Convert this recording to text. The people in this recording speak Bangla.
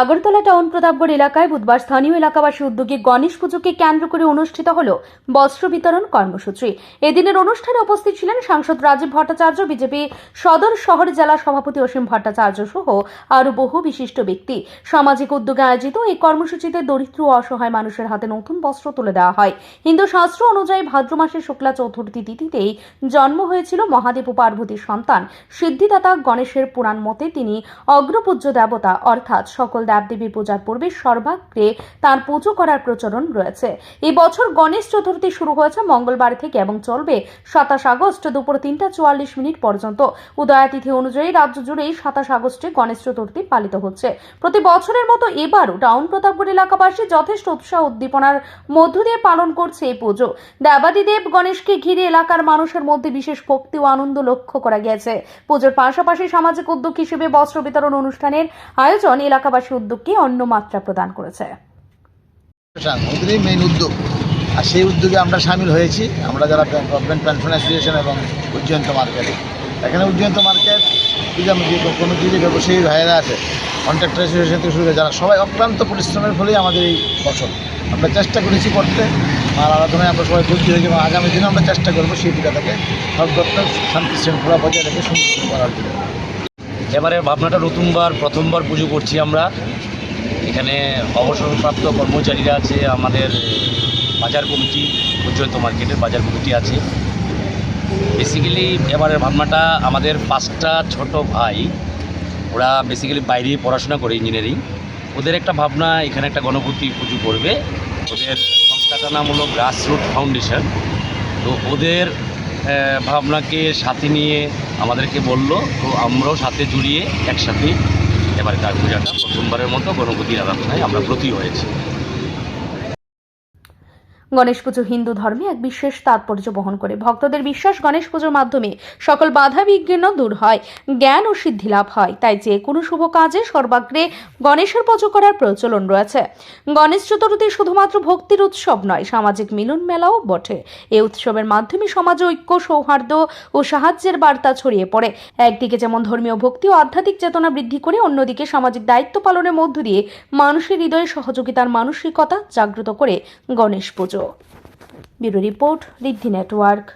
আগরতলা টাউন প্রতাপগড় এলাকায় বুধবার স্থানীয় এলাকাবাসী উদ্যোগে গণেশ পুজোকে কেন্দ্র করে অনুষ্ঠিত হল বস্ত্র বিতরণ কর্মসূচি। এদিনের অনুষ্ঠানে উপস্থিত ছিলেন সাংসদ রাজীব ভট্টাচার্য, বিজেপি সদর শহর জেলা সভাপতি অসীম ভট্টাচার্য সহ আরও বহু বিশিষ্ট ব্যক্তি। সামাজিক উদ্যোগে আয়োজিত এই কর্মসূচিতে দরিদ্র ও অসহায় মানুষের হাতে নতুন বস্ত্র তুলে দেওয়া হয়। হিন্দু শাস্ত্র অনুযায়ী ভাদ্র মাসের শুক্লা চতুর্থী তিথিতেই জন্ম হয়েছিল মহাদেব ও পার্বতীর সন্তান। সিদ্ধিদাতা গণেশের পুরাণ মতে তিনি অগ্রপূজ্য দেবতা, অর্থাৎ সকল দেবদেবীর পূজার পূর্বে সর্বাগ্রে তার পুজো করার প্রচলন রয়েছে। এই বছর গণেশ চতুর্থী শুরু হয়েছে মঙ্গলবার থেকে এবং চলবে সাতাশ আগস্ট দুপুর তিনটা চুয়াল্লিশ মিনিট পর্যন্ত। উদয়াতিথি অনুযায়ী রাজ্য জুড়েই সাতাশ আগস্টে গণেশ চতুর্থী পালিত হচ্ছে। প্রতি বছরের মতো এবারও টাউন প্রতাপগড় এলাকাবাসী যথেষ্ট উৎসাহ উদ্দীপনার মধ্য দিয়ে পালন করছে এই পুজো। দেবাদিদেব গণেশকে ঘিরে এলাকার মানুষের মধ্যে বিশেষ ভক্তি ও আনন্দ লক্ষ্য করা গেছে পুজোর পাশাপাশি সামাজিক উদ্যোগ হিসেবে বস্ত্র বিতরণ অনুষ্ঠানের আয়োজন এলাকাবাসী উদ্যোগকে অন্য মাত্রা প্রদান করেছে। উদ্যোগ। আর সেই উদ্যোগে আমরা সামিল হয়েছি। আমরা যারা গভর্নমেন্ট পেনশন অ্যাসোসিয়েশন এবং উজ্জয়ন্ত মার্কেট এখানে উজ্জয়ন্ত মার্কেট কমিটি যে ব্যবসায়ী ভাইয়েরা আছে কন্ট্রাক্টর অ্যাসোসিয়েশন থেকে শুরু যারা সবাই অক্লান্ত পরিশ্রমের ফলেই আমাদের এই বছর। আমরা চেষ্টা করেছি করতে। আর আরাধনায় আমরা সবাই ভর্তি হয়েছি এবং আগামী দিনে আমরা চেষ্টা করব সেই পূজাটাকে সর্বত্র শান্তি শৃঙ্খলা বজায় রেখে সুন্দর করার জন্য। এবারে ভাবনাটা নতুনবার, প্রথমবার পুজো করছি আমরা। এখানে অবসরপ্রাপ্ত কর্মচারীরা আছে, আমাদের বাজার কমিটি পর্যন্ত মার্কেটের বাজার কমিটি আছে। বেসিক্যালি এবারের ভাবনাটা আমাদের পাঁচটা ছোট ভাই, ওরা বেসিক্যালি বাইরে পড়াশোনা করে ইঞ্জিনিয়ারিং ওদের একটা ভাবনা, এখানে একটা গণপতি পুজো করবে। ওদের সংস্থাটার নাম হলো গ্রাসরুট ফাউন্ডেশন তো ওদের ভাবনাকে সাথে নিয়ে আমাদেরকে বলল, তো আমরাও সাথে জুড়িয়ে একসাথে এবার তার পূজাটা প্রথমবারের মতো গণপতির আরাধনায় আমরা ব্রতী হয়েছি। গণেশ পুজো হিন্দু ধর্মে এক বিশেষ তাৎপর্য বহন করে। ভক্তদের বিশ্বাস গণেশ পুজোর মাধ্যমে সকল বাধা বিঘ্ন দূর হয়, জ্ঞান ও সিদ্ধি লাভ হয়। তাই যে কোনো শুভ কাজে সর্বাগ্রে গণেশের পুজো করার প্রচলন রয়েছে। গণেশ চতুর্থী শুধুমাত্র ভক্তির উৎসব নয়, সামাজিক মিলন মেলাও বটে। এই উৎসবের মাধ্যমে সমাজে ঐক্য, সৌহার্দ্য ও সাহায্যের বার্তা ছড়িয়ে পড়ে। একদিকে যেমন ধর্মীয় ভক্তি ও আধ্যাত্মিক চেতনা বৃদ্ধি করে, অন্যদিকে সামাজিক দায়িত্ব পালনের মধ্য দিয়ে মানুষের হৃদয়ে সহযোগিতার মানসিকতা জাগ্রত করে গণেশ পুজো। Bureau report Riddhi network